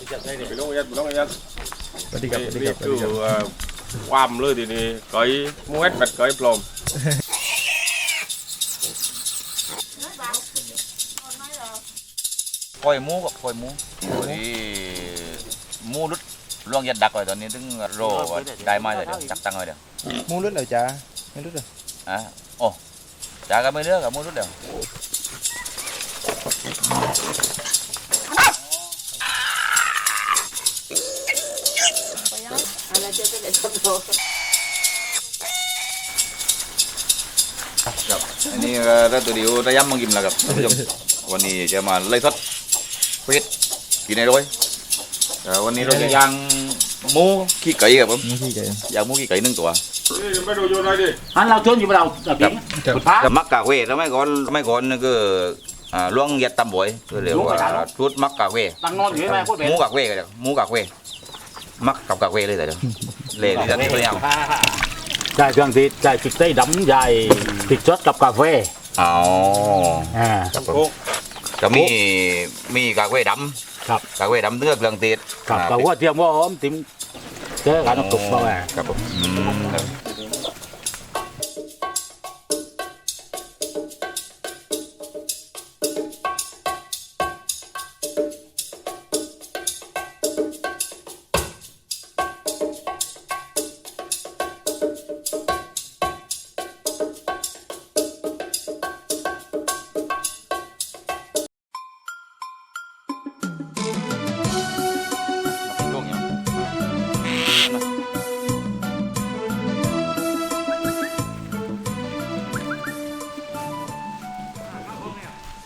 ไปลงยัดไปลงยัดสวัสดีครับสวัสดีคนี่รับสวัสคืดีอครับเอ่อความเลยทีนี้ไก่มูเอ็ดเป็ดไก่ปลอมคอยหมูกับคอยหมูนี่หมูรุดล่วงยัดดักไว้ตอนนี้ถึงโรว่าได้มาเลยเดี๋ยวจักตังเลยเดี๋ยวมูรุ่นเหรอจ๊ะไม่รู้เหรออะโอ้จ้ากันไม่เลือกกับหมูรุดเดี๋ยว ครับอันนี้ก็ได้ตัวเดียวระยำมังกิมแล้วครับท่านผู้ชมวันนี้จะมาไล่ทดพิษกินในร้อยแต่วันนี้เราจะย่างหมูขี้ไก่ครับผมนี่พี่แกย่างหมูขี้ไก่หนึ่งตัวนี่ไปดูโยนอะไรดิ anh lao chôn gì vào đầu đầu Dạ. tiếng ครับ một phá กับมักกะเวทแล้วไม่ก่อนไม่ก่อนนี่คืออ่าล่วงยัดตำบวยคือเรียกว่าชุดมักกะเว tăng ngon gì mà có หมู vẻ กะเวก็เดี๋ยวหมูกะเว มักกับกะเวเลยแต่เดี๋ยวเละที่จะเรียก dài thường thì dài thịt tây đấm dài thịt chốt cặp cà phê อ๋อ à ครับผมโอ้จะมีมีกะเวดครับำกะเวดำเนื้อเครื่องเทศ cặp อ่า cà hoa tiêm hoa ốm tím thế cả nó cục bao à ครับผมอืมครับก็ไ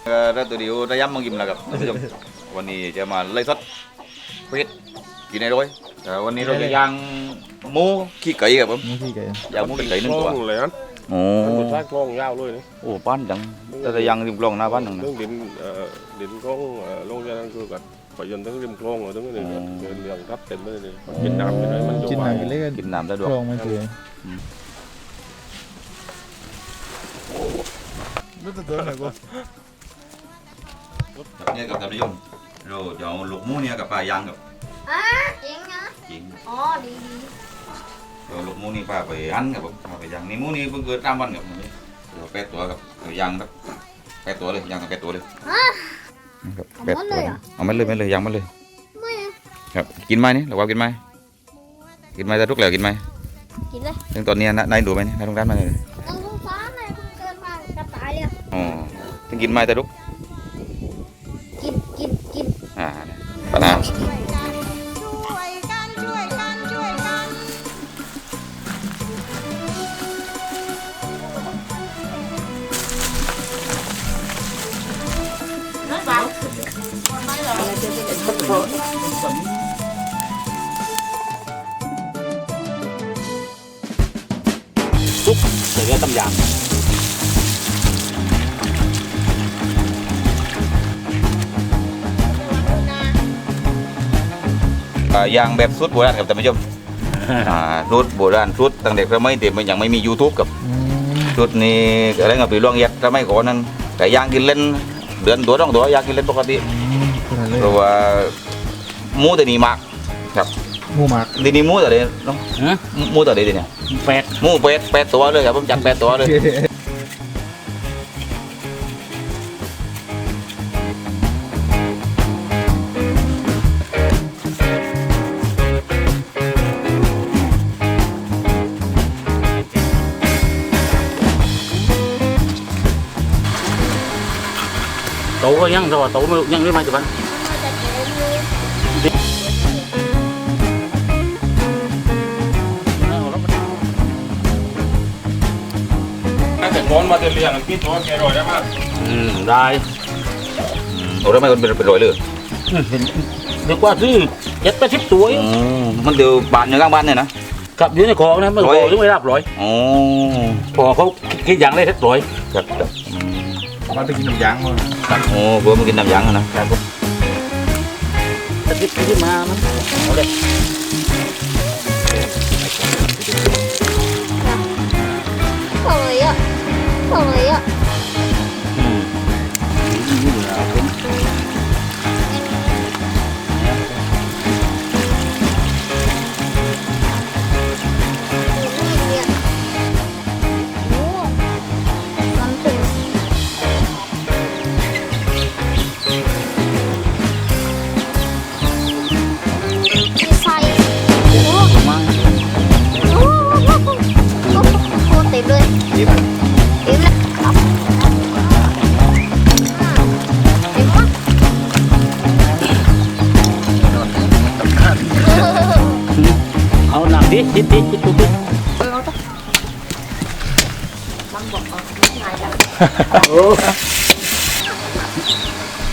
ด้ตัวเดียวระยำมังกิมแล้วครับท่านผู้ชมวันนี้จะมาไล่ทดพิษกินในร้อยแต่วันนี้เราจะย่างหมูขี้ไก่ครับผมนี่พี่แกย่างหมูขี้ไก่หนึ่งกตัวล้องเลยนะโอ้มันใช้กล้องยาวเลยนะโอ้ป้านจังแต่จะย่างริมกลองหน้าบ้านหนึ่งนะเรื่องดินเอ่อดินกล้องเอ่อลงยันคือกันไปยนต์ทั้งริมกล้องเลยทั้งนี้อืมเดินเรียงทับเต็มเลยนี่มันกินน้ำไปเลยมันจะกินไหวหนังกินเล่นกินน้ำสะดวกลองมาเจอรู้ตัวตัวหน่อย กูเนี่ยกับท่านผู้ชมเราจะเอาลูกหมูเนี่ยกับปลาย่างกับ À, chuyện hả? จริง Ồ, đi đi. เราลูกหมูนี่ปลาไปอันกับผมเอาไปย่างนี่หมูนี่เพิ่งเกิดตามวันกับเราแปดตัวกับเอาย่างครับแปดตัวเลยย่างกับแปดตัวเลยฮะครับเอาแปดหมดตัวเลยเหรอ เอาไม่เลยไม่เลยย่างไม่เลย Mới à? ครับกินไหมนี่เราว่ากินไหมกินไหมจะทุกแล้วกินไหม Chị đây. ถึงตอนนี้นะนายดูไหมนายตรงนั้นมาเลย Con con phá này con cơn mà gặp tại liền. อ๋อถึงกินไหมจะทุก xúc để cái tâm giảm อ่าย่างแบบสุดโบราณครับท่านผู้ชมอ่าสุดโบราณสุดตั้งแต่สมัยที่มันยังไม่มี YouTube กับอืมสุดนี้อะไรกับปีล่วงยัดสมัยก่อนนั้นแต่ย่างกินเล่นเดือนตัวต้องตัวย่างกินเล่นปกติขนาด เลยเพราะว่าหมูแต่นี่มากครับหมูหมักทีนี้หมูแต่เดียวน้อง hả หมูแต่เดียวเนี่ย phẹt หมูเป็ดเป็ดตัวเลยครับผมจัดเป็ดตัวเลย tủ có nhăn rồi tủ mới nhăn cái mai chụp anh ตั้งแต่ก้ อนมาจะเรียงพี่ตัวแกรอยได้มาก ừ đây โอ้แล้วไม่คนเป็นเป็นรอยเลย được qua thứ chết tới 10 tuổi อืมมันเดี๋ยวบานอยู่ข้างบ้านเนี่ยนะ cặp dưới này khó này mới Rồi. khó chứ mới đáp rồi อ๋อ khó không cái dạng này hết rồi ครับครับอืมมันไปกินน้ำยางมาโอ้เบื่อมากินน้ำยางอะนะ cái cái mà nó ở đây Thôi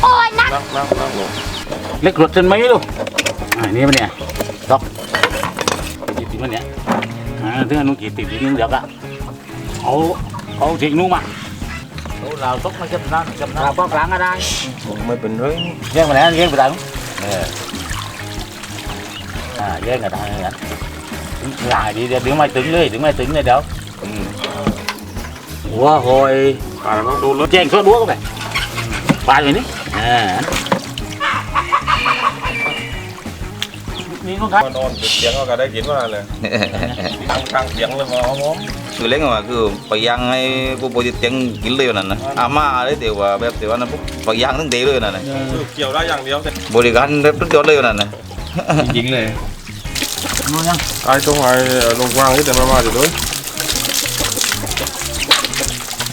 โอ้ยนักนั่งนั่งนั่งลงเล็กรถจนไหมลูกอ่านี่มันเนี่ยดอกติดติดมันเนี่ยอ่าถึงอนุกีติดติดนึงเดี๋ยวก็เอาเอาทิ้งนู้นมาเอาเราตกมาจำนานจำนานป้องกลางก็ได้ไม่เป็นไรแย่งมาแล้วแย่งไปได้เอออ่าแย่งกันได้เหมือนกันหลายดีเดี๋ยวดึงไม่ถึงเลยดึงไม่ถึงเลยเดี๋ยวอืมหัวหอย อ่าต้องดูรถแจ้งช่วยบัวก็ไปปลาอยู่นี่อ่านี่น้องครับมานอนติดเตียงก็ได้กินก็ได้เลยตั้งกลางเตียงเลยมาเอาผมคือเล้งว่าคือไปย่างให้ผู้บริเตียงกินเลยนั่นนะอาม่าเลยเดี๋ยวว่าแบบเดี๋ยวนั้นปุ๊บไปย่างทั้งเดย์เลยนั่นนะคือเกี่ยวได้อย่างเดียวเสร็จบริการแบบทุกยอดเลยนั่นนะยิงเลยน้องยังไอ้ตรงไอ้ลงกว้างนี่แต่มามาอยู่ด้วย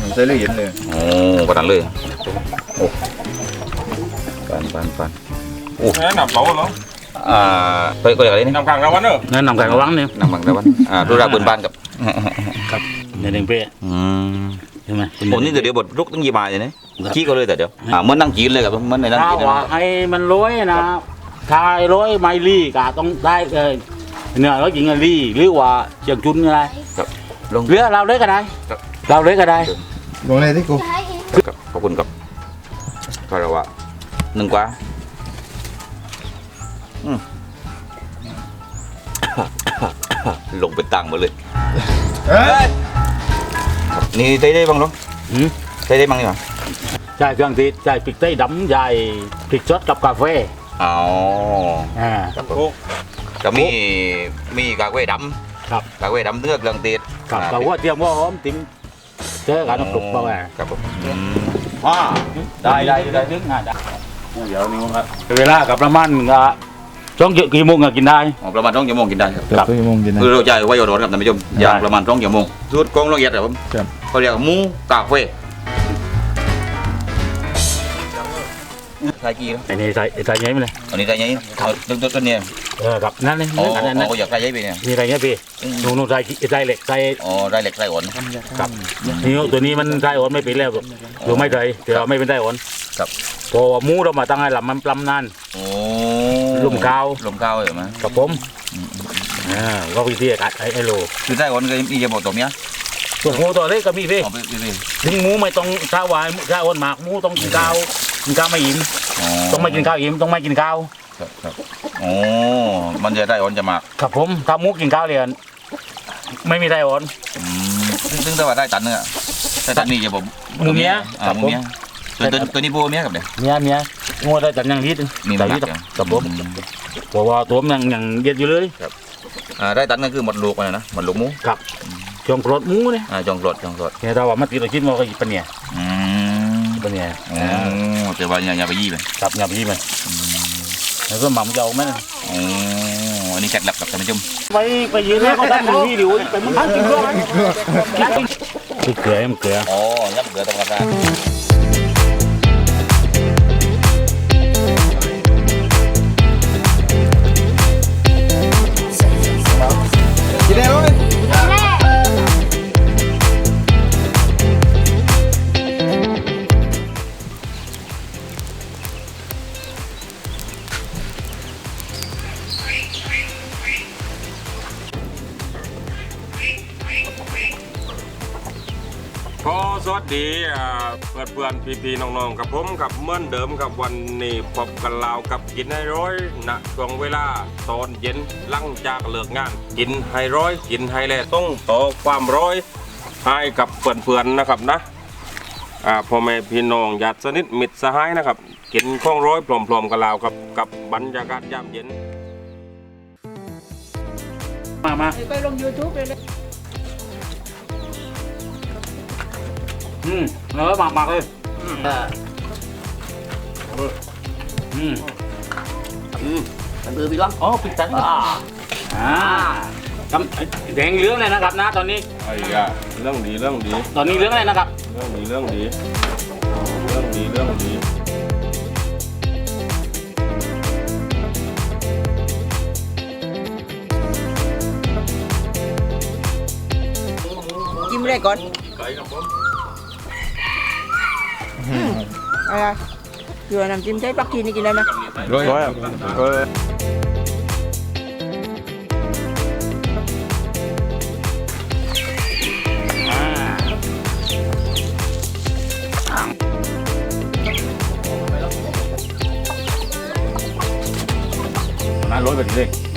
ให้กับตักตำรวจเลยเลยเอาไปใส่เลยยินเลยโอ้ประดันเลยโอ้ปันปันปันแนะนำเบาเหรออ่าไปก็อย่างไรนี่นำกลางระวันเนอะแนะนำกันระวังเนี่ยนำบังตะวันอ่าดูราปืนบ้านกับในเด้งเป้อืมใช่ไหมผมนี่เดี๋ยวบทลุกต้องยีมาเลยนะขี้ก็เลยแต่เดี๋ยวอ่าเหมื่อนนั่งจีนเลยกับเหมื่อนในนั่งถ้าจีนว่าให้มันร้อยนะทายร้อยไมลี่ก็ต้องได้เออเนี่ยร้อยยิงลี่หรือว่าเชียงจุนอะไรลงเรือเราเลยก็ได้ครับเราเลยก็ได้ ลงเลยที่กูกับขอบคุณกับคาราวะหนึ่งกว่าอืมลงเป็นตังค์หมดเลยเอ้ยนี่ได้ได้บ้างหรออืมได้ได้บ้างนี่หรอใช่เครื่องติดใช่พริกไทยดำใช่พริกสดกับกาแฟอ๋ออ่าครับผโอ้มก็มีมีกาแฟดครับำกาแฟดำเนื้อเครื่องติดกับอ่ากับว่าเตรียมว่าหอมติ๋มเจอกันน้ำปลุกเปล่าอะครับผมอืมอ่าได้ได้ได้ดึงงานได้เดี๋ยวนี้ครับเวลากับประมาณก็ช่วงกี่โมงก็กินได้อ๋อประมาณสองชั่วโมงกินได้ครับเกือบชั่วโมงกินนะคือเราใจไว้ร้อนครับท่านผู้ชมอย่างประมาณสองชั่วโมงสูตรกองละเอียดครับผมครับเขาเรียกว่าหมูกาแฟ ใส่กี่แล้วไอ้นี่ใส่ใส่ยังไงไม่เลยอันนี้ใส่ยังเอาต้นต้นต้นเนี่ยเออกับนั่นเลยอ๋อนั่นนั่นนั่นเขาอยากใส่ยังไปเนี่ยนี่อะไรเงี้ยพี่นู่นนู่นใส่ใส่เหล็กใส่อ๋อได้เหล็กใส่อ่อนกับนี่ตัวนี้มันใส่อ่อนไม่เป็นแล้วหรือไม่ใส่เดี๋ยวไม่เป็นใส่อ่อนครับเพอหมูเรามาตั้งให้ลำมันปลำนานโอ้ลมกาวลมกาวเหรอมั้ยกับผมอ่าก็วิธีการไอ้ไอ้โลคือใส่อ่อนก็มีจะบอกตรงเนี้ย ตัวหมูตัวเล็กก็มีพี่เอาไปไปไปถึงหมูไม่ต้องข้าวหวานข้าวอ่อนหมากหมูต้องกินข้าวกินข้าวไม่อิ่มอ๋อต้องไม่กินข้าวอิ่มต้องไม่กินข้าวครับครับโอ้มันจะได้อ่อนจะมากครับผมถ้าหมูกินข้าวเรียนไม่มีไส้อ่อนอืมซึ่งซึ่งแต่ว่าได้ตันเนื้อได้ตันนี่จะบอกหมูเมียอ่าครับหมูผมเมียตัวตัวตัวนี้โบเมียกับเด็กเมียเมียงัวได้จับยังนิดนึงมีแต่มันหนัยี่กตับอยู่กับผมอืมเพราะว่าตัวมันยังยังเย็นอยู่เลยอ่าได้ตันก็คือหมดลูกมันนะนะหมดลูกหมู ช่วงโกรธหมูเนี่ยอ่าจองรถจองรถเนี่ยถ้าว่ามันติดเราคิดว่าก็อีกปะเนี่ยอืมปะเนี่ยโอ้แต่ว่าอย่าอย่าไปยี่ไปจับหยับยี่มันแล้วก็หม่ำจะเอาไหมนะโอ้อันนี้แกะหลับกับท่านผู้ชมไปไปยืนแล้วก็ได้หนึ่งวิดีโอไปมึงทำกินด้วยคือเกลือมันเกลืออ๋อยับเกลือตรงกระดา อสวัสดีอ่าเพื่อนเพื่อนพี่พี่ๆน้องๆกับผมกับเหมื่อนเดิมกับวันนี้พบกันลาวกับกินให้ร้อยณช่วงเวลาตอนเย็นหลังจากเลิกงาน กินให้ร้อยกินให้แลต้องต่อความร้อยให้กับเพื่อนเพื่อนๆนะครับนะอ่าพ่อแม่พี่น้องญาติสนิทมิตรสหายนะครับ กินข้องร้อยพร้อมๆกับลาวกับกับบรรยากาศยามเย็น มามาไปลง YouTube เลยเลย อืมเออหมักหมักเลยเอออืมอืมมันมือพี่ร้องอ๋อปิดตาอ่าอ่าคำแดงเหลืองเลยนะครับนะตอนนี้ไอ้ยาเรื่องดีเรื่องดีตอนนี้เหลืองเลยนะครับ เรื่องดีเรื่องดีเรื่องดีเรื่องดีจิ้มเลยก่อนไก่ครับผม อะไรอยู่น้ำจิ้มใช้ปลากีนี่กินได้ไหมร้อยร้อยเอออ่าน้าโรยไปเลยเล็มเล็มมาก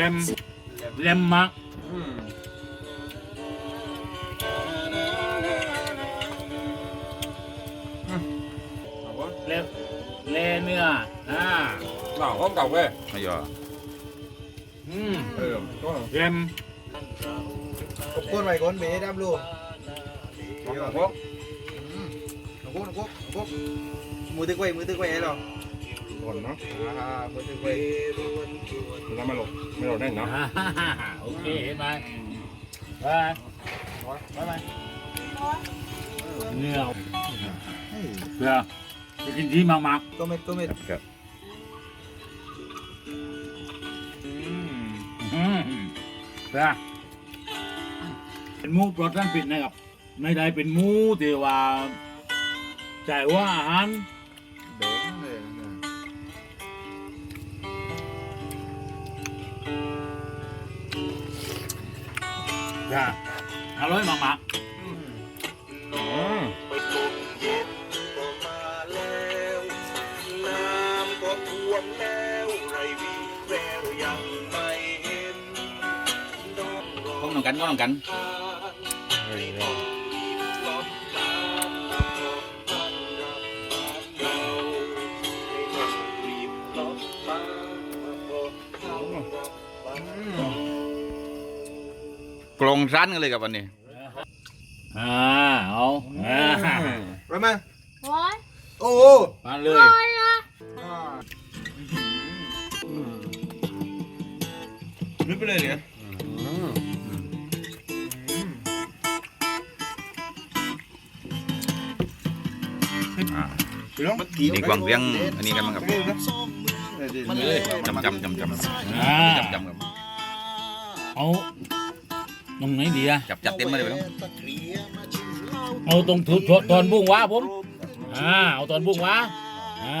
เล็บเลเนื้ออ่าหน้าห้องเก่าเว้ยไม่ยออืมเออก็เล็มกบก้นไปก้นเมย์ดับลูกห้องพกก บกบกบกบมือตึกไว้มือตึกไว้ให้เราก่อนเนาะแล้วไม่หลบไม่หลบแน่นเนาะโอเคเห็นไหมไปไปไปเนื้อเพื่อจะกินที่มากมากก็เม็ดก็เม็ดครับเพื่อเป็นมูโปรตีนปิดนะครับไม่ได้เป็นมูที่ว่าจ่ายว่าอาหาร จ้ะอร่อยมากพวกน้องกันก็น้องกันกลง ร้านกันเลยกับวันนี้ๆอ่าเอาอ่าไปมาร้อยโอ้มาเลยร้อยนะนึกไปเลยเนี่ยพี่น้องนี่กวางเรียงอันนี้กันมั้งครับมันเลยจำจำจำจำอ่าจำจำครับเอา ตรงไหนดีอะจับจับเต็มมาเลยไปแล้วเอาตรงถุดตอนบุ้งวะผมอ่าเอาตอนบุ้งวะอ่า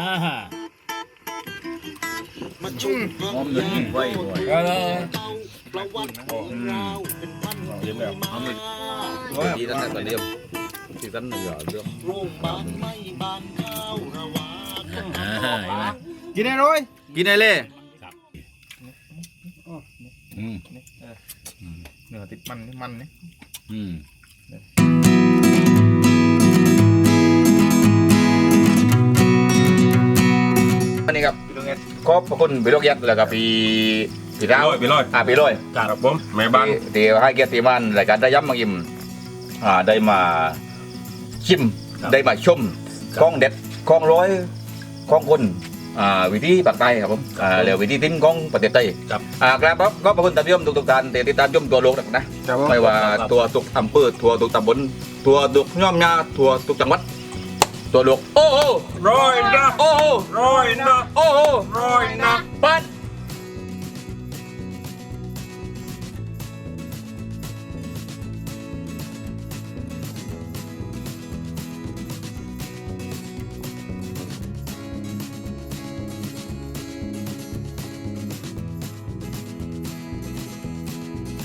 หอมเลยไว้ไว้ก็เลยเย็นแล้วหอมเลยที่ตั้งแต่ตอนเดียวที่ตั้งหย่อเรื่องอ่าเห็นไหมกินได้ร้อยกินได้เลยอืมเนื้อ ติดมันนี่มันนี่อืมอันนี้ครับขอบพระคุณพี่ลูกยัดแล้วก็พี่พี่ดาวร้อยไปร้อยอ่าพี่ร้อยครับผมแม่บ้านที่ให้เกียรติมันรายการได้ย้ำมากิมอ่าได้มาชิมได้มาชมของเด็ดของร้อยของคนอ่า วิธีปากใต้ครับผมอ่าแล้ววิธีติ้นของประเทศไทยครับอ่าครับครับก็ขอบคุณท่านผู้ชมทุกๆท่านที่ติดตามชมตัวโลกนะครับผมไม่ว่าตัวทุกอำเภอทัวทุกตำบลทัวทุกย่อมยาทัวทุกจังหวัดตัวโลกโอ้โหร้อยนะโอ้โหร้อยนะโอ้โหร้อยนะปัด